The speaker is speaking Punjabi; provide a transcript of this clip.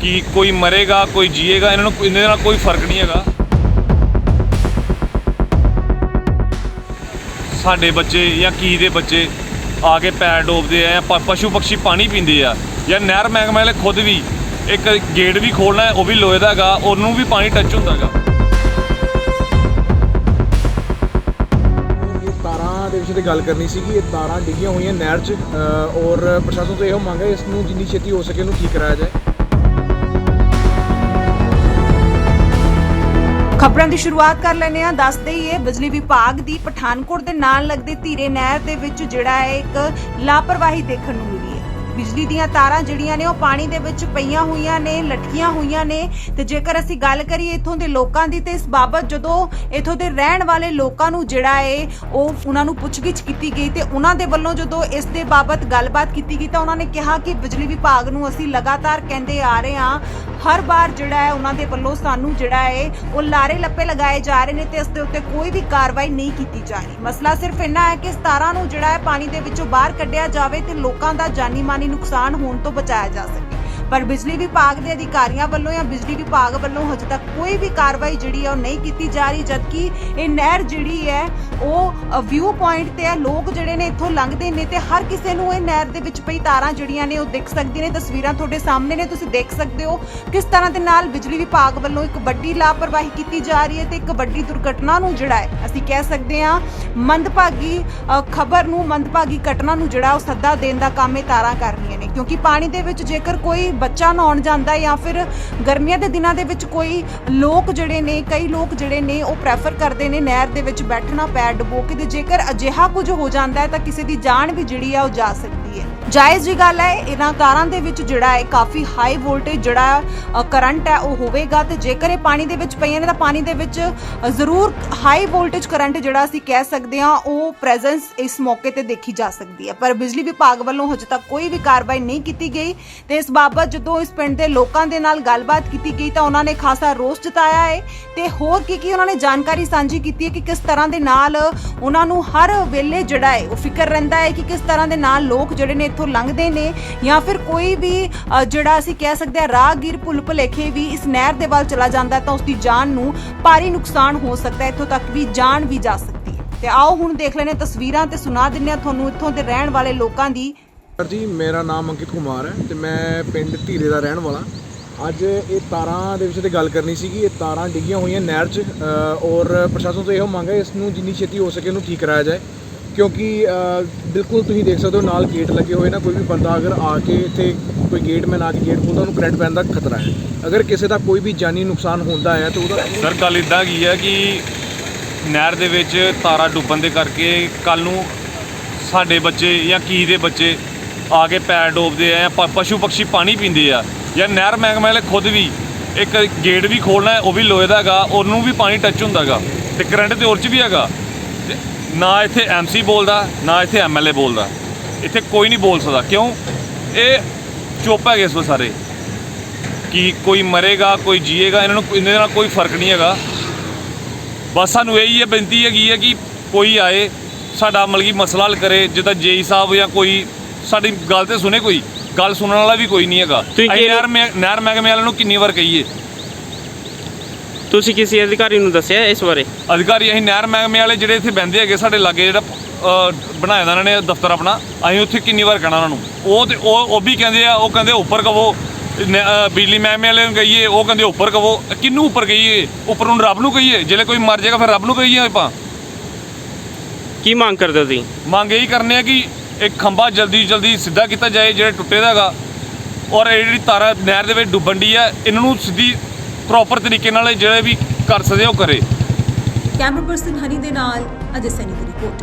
ਕਿ ਕੋਈ ਮਰੇਗਾ, ਕੋਈ ਜੀਏਗਾ, ਇਹਨਾਂ ਨੂੰ ਇਹਨਾਂ ਨਾਲ ਕੋਈ ਫ਼ਰਕ ਨਹੀਂ ਹੈਗਾ। ਸਾਡੇ ਬੱਚੇ ਜਾਂ ਕੀ ਦੇ ਬੱਚੇ ਆ ਕੇ ਪੈਰ ਡੋਬਦੇ ਆ ਜਾਂ ਪਸ਼ੂ ਪਕਸ਼ੀ ਪਾਣੀ ਪੀਂਦੇ ਆ ਜਾਂ ਨਹਿਰ ਮਹਿਕਮੇ ਵਾਲੇ ਖੁਦ ਵੀ ਇੱਕ ਗੇਟ ਵੀ ਖੋਲਣਾ ਉਹ ਵੀ ਲੋਹੇ ਦਾ ਹੈਗਾ, ਉਹਨੂੰ ਵੀ ਪਾਣੀ ਟੱਚ ਹੁੰਦਾ ਹੈਗਾ। ਇਹ ਦੇ ਵਿਸ਼ੇ ਤੇ ਗੱਲ ਕਰਨੀ ਸੀ ਕਿ ਇਹ ਤਾਰਾਂ ਡਿੱਗੀਆਂ ਹੋਈਆਂ ਨਹਿਰ 'ਚ ਔਰ ਪ੍ਰਸ਼ਾਸਨ ਤੋਂ ਇਹੋ ਮੰਗ ਹੈ, ਇਸ ਨੂੰ ਜਿੰਨੀ ਛੇਤੀ ਹੋ ਸਕੇ ਇਹਨੂੰ ਠੀਕ ਕਰਾਇਆ ਜਾਏ। ਖਬਰਾਂ ਦੀ ਸ਼ੁਰੂਆਤ ਕਰ ਲੈਂਦੇ ਹਾਂ। ਦੱਸਦੇ ਹੀ ਇਹ ਬਿਜਲੀ ਵਿਭਾਗ ਦੀ ਪਠਾਨਕੋਟ ਦੇ ਨਾਲ ਲੱਗਦੇ ਧੀਰੇ ਨਹਿਰ ਦੇ ਵਿੱਚ ਜਿਹੜਾ ਹੈ, ਇੱਕ ਲਾਪਰਵਾਹੀ ਦੇਖਣ ਨੂੰ ਮਿਲੀ ਹੈ। ਬਿਜਲੀ ਦੀਆਂ ਤਾਰਾਂ ਜਿਹੜੀਆਂ ਨੇ, ਉਹ ਪਾਣੀ ਦੇ ਵਿੱਚ ਪਈਆਂ ਹੋਈਆਂ ਨੇ, ਲਟਕੀਆਂ ਹੋਈਆਂ ਨੇ। ਤੇ ਜੇਕਰ ਅਸੀਂ ਗੱਲ ਕਰੀਏ ਇੱਥੋਂ ਦੇ ਲੋਕਾਂ ਦੀ, ਤੇ ਇਸ ਬਾਬਤ ਜਦੋਂ ਇੱਥੋਂ ਦੇ ਰਹਿਣ ਵਾਲੇ ਲੋਕਾਂ ਨੂੰ ਜਿਹੜਾ ਹੈ, ਉਹ ਉਹਨਾਂ ਨੂੰ ਪੁੱਛਗਿੱਛ ਕੀਤੀ ਗਈ ਤੇ ਉਹਨਾਂ ਦੇ ਵੱਲੋਂ ਜਦੋਂ ਇਸ ਦੇ ਬਾਬਤ ਗੱਲਬਾਤ ਕੀਤੀ ਗਈ ਤਾਂ ਉਹਨਾਂ ਨੇ ਕਿਹਾ ਕਿ ਬਿਜਲੀ ਵਿਭਾਗ ਨੂੰ ਅਸੀਂ ਲਗਾਤਾਰ ਕਹਿੰਦੇ ਆ ਰਹੇ ਹਾਂ ਹਰ ਵਾਰ ਜਿਹੜਾ ਹੈ ਉਹਨਾਂ ਦੇ ਵੱਲੋਂ ਸਾਨੂੰ ਜਿਹੜਾ ਹੈ ਉਹ ਲਾਰੇ ਲੱਪੇ ਲਗਾਏ ਜਾ ਰਹੇ ਨੇ ਤੇ ਇਸ ਦੇ ਉੱਤੇ ਕੋਈ ਵੀ ਕਾਰਵਾਈ ਨਹੀਂ ਕੀਤੀ ਜਾ ਰਹੀ। ਮਸਲਾ ਸਿਰਫ ਇੰਨਾ ਹੈ ਕਿ ਸਤਾਰਾਂ ਨੂੰ ਜਿਹੜਾ ਹੈ ਪਾਣੀ ਦੇ ਵਿੱਚੋਂ ਬਾਹਰ ਕੱਢਿਆ ਜਾਵੇ ਤੇ ਲੋਕਾਂ ਦਾ ਜਾਨੀ ਮਾਨੀ ਨੁਕਸਾਨ ਹੋਣ ਤੋਂ ਬਚਾਇਆ ਜਾ ਸਕੇ। ਪਰ ਬਿਜਲੀ ਵਿਭਾਗ ਦੇ ਅਧਿਕਾਰੀਆਂ ਵੱਲੋਂ ਜਾਂ ਬਿਜਲੀ ਵਿਭਾਗ ਵੱਲੋਂ ਹਜੇ ਤੱਕ ਕੋਈ ਵੀ ਕਾਰਵਾਈ ਜਿਹੜੀ ਹੈ ਉਹ ਨਹੀਂ ਕੀਤੀ ਜਾ ਰਹੀ, ਜਦਕਿ ਇਹ ਨਹਿਰ ਜਿਹੜੀ ਹੈ ਉਹ ਵਿਊ ਪੁਆਇੰਟ ਤੇ ਆ, ਲੋਕ ਜਿਹੜੇ ਨੇ ਇੱਥੋਂ ਲੰਘਦੇ ਨੇ ਤੇ ਹਰ ਕਿਸੇ ਨੂੰ ਇਹ ਨਹਿਰ ਦੇ ਵਿੱਚ ਪਈ ਤਾਰਾਂ ਜਿਹੜੀਆਂ ਨੇ ਉਹ ਦਿਖ ਸਕਦੀਆਂ ਨੇ, ਤਸਵੀਰਾਂ ਤੁਹਾਡੇ ਸਾਹਮਣੇ ਨੇ, ਤੁਸੀਂ ਦੇਖ ਸਕਦੇ ਹੋ ਕਿਸ ਤਰ੍ਹਾਂ ਦੇ ਨਾਲ ਬਿਜਲੀ ਵਿਭਾਗ ਵੱਲੋਂ ਇੱਕ ਵੱਡੀ ਲਾਪਰਵਾਹੀ ਕੀਤੀ ਜਾ ਰਹੀ ਹੈ ਤੇ ਇੱਕ ਵੱਡੀ ਦੁਰਘਟਨਾ ਨੂੰ ਜਿਹੜਾ ਹੈ, ਅਸੀਂ ਕਹਿ ਸਕਦੇ ਹਾਂ, ਮੰਦਭਾਗੀ ਖਬਰ ਨੂੰ, ਮੰਦਭਾਗੀ ਘਟਨਾ ਨੂੰ ਜਿਹੜਾ ਉਹ ਸੱਦਾ ਦੇਣ ਦਾ ਕੰਮ ਇਹ ਤਾਰਾਂ ਕਰ ਰਹੀਆਂ ਨੇ। ਕਿਉਂਕਿ ਪਾਣੀ ਦੇ ਵਿੱਚ ਜੇਕਰ ਕੋਈ ਬੱਚਾ ਨਹਾਉਣ ਜਾਂਦਾ ਜਾਂ ਫਿਰ ਗਰਮੀਆਂ ਦੇ ਦਿਨਾਂ ਦੇ ਵਿੱਚ ਕੋਈ ਲੋਕ ਜਿਹੜੇ ਨੇ, ਕਈ ਲੋਕ ਜਿਹੜੇ ਨੇ ਉਹ ਪ੍ਰੈਫਰ ਕਰਦੇ ਨੇ ਨਹਿਰ ਦੇ ਵਿੱਚ ਬੈਠਣਾ ਪੈਰ ਡੁਬੋ ਕੇ ਤੇ ਜੇਕਰ ਅਜਿਹਾ ਕੁਝ ਹੋ ਜਾਂਦਾ ਹੈ ਤਾਂ ਕਿਸੇ ਦੀ ਜਾਨ ਵੀ ਜਿਹੜੀ ਆ ਉਹ ਜਾ ਸਕਦੀ ਹੈ। ਜਾਇਜ਼ ਜੀ ਗੱਲ ਹੈ, ਇਹਨਾਂ ਕਾਰਾਂ ਦੇ ਵਿੱਚ ਜਿਹੜਾ ਹੈ, ਕਾਫੀ ਹਾਈ ਵੋਲਟੇਜ ਜਿਹੜਾ ਕਰੰਟ ਹੈ, ਉਹ ਹੋਵੇਗਾ ਤੇ ਜੇਕਰ ਇਹ ਪਾਣੀ ਦੇ ਵਿੱਚ ਪਈਆਂ ਨੇ ਤਾਂ ਪਾਣੀ ਦੇ ਵਿੱਚ ਜ਼ਰੂਰ ਹਾਈ ਵੋਲਟੇਜ ਕਰੰਟ ਜਿਹੜਾ ਅਸੀਂ ਕਹਿ ਸਕਦੇ ਹਾਂ, ਉਹ ਪ੍ਰੈਜ਼ੈਂਸ ਇਸ ਮੌਕੇ ਤੇ ਦੇਖੀ ਜਾ ਸਕਦੀ ਹੈ। ਪਰ ਬਿਜਲੀ ਵਿਭਾਗ ਵੱਲੋਂ ਹਜੇ ਤੱਕ ਕੋਈ ਵੀ ਕਾਰਵਾਈ ਨਹੀਂ ਕੀਤੀ ਗਈ ਤੇ ਇਸ ਬਾਬਤ ਜਦੋਂ ਇਸ ਪਿੰਡ ਦੇ ਲੋਕਾਂ ਦੇ ਨਾਲ ਗੱਲਬਾਤ ਕੀਤੀ ਗਈ ਤਾਂ ਉਹਨਾਂ ਨੇ ਖਾਸਾ ਰੋਸ ਜਤਾਇਆ ਹੈ ਤੇ ਹੋਰ ਕੀ ਕੀ ਉਹਨਾਂ ਨੇ ਜਾਣਕਾਰੀ ਸਾਂਝੀ ਕੀਤੀ ਹੈ ਕਿ ਕਿਸ ਤਰ੍ਹਾਂ ਦੇ ਨਾਲ ਉਹਨਾਂ ਨੂੰ ਹਰ ਵੇਲੇ ਜਿਹੜਾ ਹੈ ਉਹ ਫਿਕਰ ਰਹਿੰਦਾ ਹੈ ਕਿ ਕਿਸ ਤਰ੍ਹਾਂ ਦੇ ਨਾਲ ਲੋਕ ਜਿਹੜੇ ਨੇ ਇੱਥੋਂ ਲੰਘਦੇ ਨੇ ਜਾਂ ਫਿਰ ਕੋਈ ਵੀ ਜਿਹੜਾ ਅਸੀਂ ਕਹਿ ਸਕਦੇ ਹਾਂ ਰਾਹਗੀਰ ਭੁੱਲ ਭੁਲੇਖੇ ਵੀ ਇਸ ਨਹਿਰ ਦੇ ਵੱਲ ਚਲਾ ਜਾਂਦਾ ਤਾਂ ਉਸ ਦੀ ਜਾਨ ਨੂੰ ਭਾਰੀ ਨੁਕਸਾਨ ਹੋ ਸਕਦਾ ਹੈ, ਇੱਥੋਂ ਤੱਕ ਵੀ ਜਾਨ ਵੀ ਜਾ ਸਕਦੀ ਹੈ। ਤੇ ਆਓ ਹੁਣ ਦੇਖ ਲੈਣੇ ਤਸਵੀਰਾਂ ਤੇ ਸੁਣਾ ਦਿੰਨੇ ਆ ਤੁਹਾਨੂੰ ਇੱਥੋਂ ਦੇ ਰਹਿਣ ਵਾਲੇ ਲੋਕਾਂ ਦੀ। ਸਰ ਜੀ, ਮੇਰਾ ਨਾਮ ਅੰਕਿਤ ਕੁਮਾਰ ਹੈ ਤੇ ਮੈਂ ਪਿੰਡ ਧੀਰੇ ਦਾ ਰਹਿਣ ਵਾਲਾ। ਅੱਜ ਇਹ ਤਾਰਾਂ ਦੇ ਵਿਸ਼ੇ ਤੇ ਗੱਲ ਕਰਨੀ ਸੀਗੀ, ਇਹ ਤਾਰਾਂ ਡਿੱਗੀਆਂ ਹੋਈਆਂ ਨਹਿਰ 'ਚ ਔਰ ਪ੍ਰਸ਼ਾਸਨ ਤੋਂ ਇਹੋ ਮੰਗ ਹੈ ਇਸ ਨੂੰ ਜਿੰਨੀ ਛੇਤੀ ਹੋ ਸਕੇ ਇਹਨੂੰ ਠੀਕ ਕਰਾਇਆ ਜਾਏ। ਕਿਉਂਕਿ ਬਿਲਕੁਲ ਤੁਸੀਂ ਦੇਖ ਸਕਦੇ ਹੋ ਨਾਲ ਗੇਟ ਲੱਗੇ ਹੋਏ ਨਾ, ਕੋਈ ਵੀ ਬੰਦਾ ਅਗਰ ਆ ਕੇ ਇੱਥੇ ਕੋਈ ਗੇਟਮੈਨ ਆ ਕੇ ਗੇਟ ਖੋਲ੍ਹਦਾ ਉਹਨੂੰ ਕਰੰਟ ਪੈਣ ਦਾ ਖਤਰਾ ਹੈ। ਅਗਰ ਕਿਸੇ ਦਾ ਕੋਈ ਵੀ ਜਾਨੀ ਨੁਕਸਾਨ ਹੁੰਦਾ ਹੈ, ਤਾਂ ਉਹਦਾ ਸਰ ਗੱਲ ਇਦਾਂ ਕੀ ਹੈ ਕਿ ਨਹਿਰ ਦੇ ਵਿੱਚ ਤਾਰਾ ਡੁੱਬਣ ਦੇ ਕਰਕੇ ਕੱਲ ਨੂੰ ਸਾਡੇ ਬੱਚੇ ਜਾਂ ਕੀ ਦੇ ਬੱਚੇ ਆ ਕੇ ਪੈਰ ਡੋਬਦੇ ਆ ਜਾਂ ਪਸ਼ੂ ਪਕਸ਼ੀ ਪਾਣੀ ਪੀਂਦੇ ਆ ਜਾਂ ਨਹਿਰ ਮਹਿਕਮੇ ਵਾਲੇ ਖੁਦ ਵੀ ਇੱਕ ਗੇਟ ਵੀ ਖੋਲਣਾ ਉਹ ਵੀ ਲੋਹੇ ਦਾ ਹੈਗਾ, ਉਹਨੂੰ ਵੀ ਪਾਣੀ ਟੱਚ ਹੁੰਦਾ ਹੈਗਾ ਤੇ ਕਰੰਟ ਤੇ ਉਹ 'ਚ ਵੀ ਹੈਗਾ। ਨਾ ਇੱਥੇ ਐਮਸੀ ਬੋਲਦਾ, ਨਾ ਇੱਥੇ ਐਮਐਲਏ ਬੋਲਦਾ। ਇੱਥੇ ਕੋਈ ਨਹੀਂ ਬੋਲ ਸਕਦਾ। ਕਿਉਂ? ਇਹ ਚੁੱਪ ਹੈਗੇ ਇਸ ਵੇਲੇ ਸਾਰੇ। ਕਿ ਕੋਈ ਮਰੇਗਾ, ਕੋਈ ਜੀਏਗਾ, ਇਹਨਾਂ ਨੂੰ ਇਹਨਾਂ ਨਾਲ ਕੋਈ ਫ਼ਰਕ ਨਹੀਂ ਹੈਗਾ। ਬਸ ਸਾਨੂੰ ਇਹੀ ਹੈ, ਬੇਨਤੀ ਹੈਗੀ ਹੈ ਕਿ ਕੋਈ ਆਏ, ਸਾਡਾ ਮਤਲਬ ਕਿ ਮਸਲਾ ਹੱਲ ਕਰੇ, ਜਿੱਦਾਂ ਜੇਈ ਸਾਹਿਬ ਜਾਂ ਕੋਈ, ਸਾਡੀ ਗੱਲ ਤੇ ਸੁਣੇ ਕੋਈ। ਗੱਲ ਸੁਣਨ ਵਾਲਾ ਵੀ ਕੋਈ ਨਹੀਂ ਹੈਗਾ। ਤੁਸੀਂ ਅਸੀਂ ਕਿਹੜੇ- ਨਹਿਰ ਮਹਿ- ਨਹਿਰ ਮਹਿਕਮੇ ਵਾਲਿਆਂ ਨੂੰ ਕਿੰਨੀ ਵਾਰ ਕਹੀਏ? ਤੁਸੀਂ ਕਿਸੇ ਅਧਿਕਾਰੀ ਨੂੰ ਦੱਸਿਆ ਇਸ ਬਾਰੇ? ਅਧਿਕਾਰੀ ਅਸੀਂ ਨਹਿਰ ਮਹਿਕਮੇ ਵਾਲੇ ਜਿਹੜੇ ਇੱਥੇ ਬਹਿੰਦੇ ਹੈਗੇ ਸਾਡੇ ਲਾਗੇ ਜਿਹੜਾ ਬਣਾਇਆ ਦਾ ਇਹਨਾਂ ਨੇ ਦਫ਼ਤਰ ਆਪਣਾ ਅਸੀਂ ਉੱਥੇ ਕਿੰਨੀ ਵਾਰ ਕਹਿਣਾ ਉਹਨਾਂ ਨੂੰ। ਉਹ ਤੇ ਉਹ ਉਹ ਵੀ ਕਹਿੰਦੇ ਆ ਉਹ ਕਹਿੰਦੇ ਉੱਪਰ ਕਵੋ ਨ- ਬਿਜਲੀ ਮਹਿਕਮੇ ਵਾਲੇ ਨੂੰ ਕਹੀਏ ਉਹ ਕਹਿੰਦੇ ਉੱਪਰ ਕਵੋ। ਕਿਹਨੂੰ ਉੱਪਰ ਕਹੀਏ? ਉੱਪਰ ਨੂੰ ਰੱਬ ਨੂੰ ਕਹੀਏ? ਜਿਹੜੇ ਕੋਈ ਮਰ ਜਾਏਗਾ ਫਿਰ ਰੱਬ ਨੂੰ ਕਹੀਏ ਆਪਾਂ। ਕੀ ਮੰਗ ਕਰਦੇ ਹੋ ਤੁਸੀਂ? ਮੰਗ ਇਹੀ ਕਰਨੇ ਆ ਕਿ ਇਹ ਖੰਭਾ ਜਲਦੀ ਜਲਦੀ ਸਿੱਧਾ ਕੀਤਾ ਜਾਏ, ਜਿਹੜੇ ਟੁੱਟੇ ਦਾ ਹੈਗਾ। ਔਰ ਇਹ ਜਿਹੜੀ ਤਾਰਾ ਨਹਿਰ ਦੇ ਵਿੱਚ ਡੁੱਬਣ ਦੀ ਹੈ, ਇਹਨਾਂ ਨੂੰ ਸਿੱਧੀ ਪ੍ਰੋਪਰ ਤਰੀਕੇ ਨਾਲ ਜਿਹੜੇ ਵੀ ਕਰ ਸਕਦੇ ਉਹ ਕਰੇ। ਕੈਮਰਾ ਪਰਸਨ ਹਨੀ ਦੇ ਨਾਲ ਅਜੇ ਸੈਨੀ ਦੀ ਰਿਪੋਰਟ